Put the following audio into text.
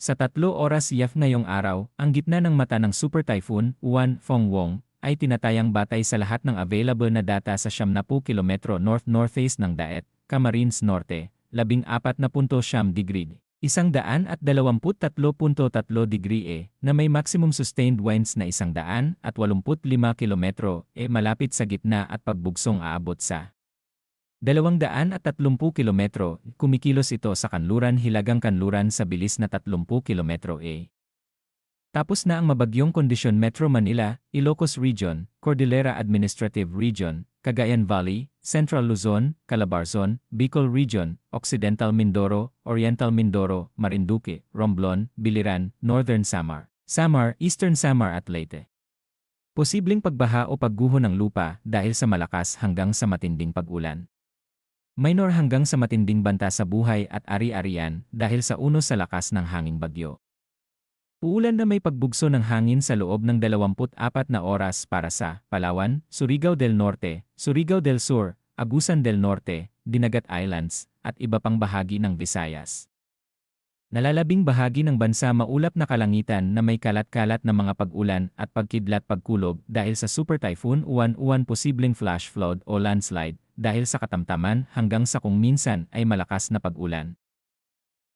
Sa tatlo oras yaf ngayong araw, ang gitna ng mata ng Super Typhoon, Uwan Fong Wong, ay tinatayang batay sa lahat ng available na data sa 70 km north-northeast ng Daet, Camarines Norte, 14.7 degree. Isang daan at 23.3 degree e, na may maximum sustained winds na isang daan at 85 kilometro e malapit sa gitna at pagbugsong aabot sa 230 kilometro, kumikilos ito sa kanluran hilagang kanluran sa bilis na 30 kilometro e. Tapos na ang mabagyong kondisyon Metro Manila, Ilocos Region, Cordillera Administrative Region, Cagayan Valley, Central Luzon, Calabarzon, Bicol Region, Occidental Mindoro, Oriental Mindoro, Marinduque, Romblon, Biliran, Northern Samar, Samar, Eastern Samar at Leyte. Posibleng pagbaha o pagguho ng lupa dahil sa malakas hanggang sa matinding pag-ulan. Minor hanggang sa matinding banta sa buhay at ari-arian dahil sa unos sa lakas ng hanging bagyo. Uulan na may pagbugso ng hangin sa loob ng 24 na oras para sa Palawan, Surigao del Norte, Surigao del Sur, Agusan del Norte, Dinagat Islands, at iba pang bahagi ng Visayas. Nalalabing bahagi ng bansa maulap na kalangitan na may kalat-kalat na mga pag-ulan at pagkidlat pagkulog dahil sa Super Typhoon Uwan-Uwan posibleng flash flood o landslide dahil sa katamtaman hanggang sa kung minsan ay malakas na pag-ulan.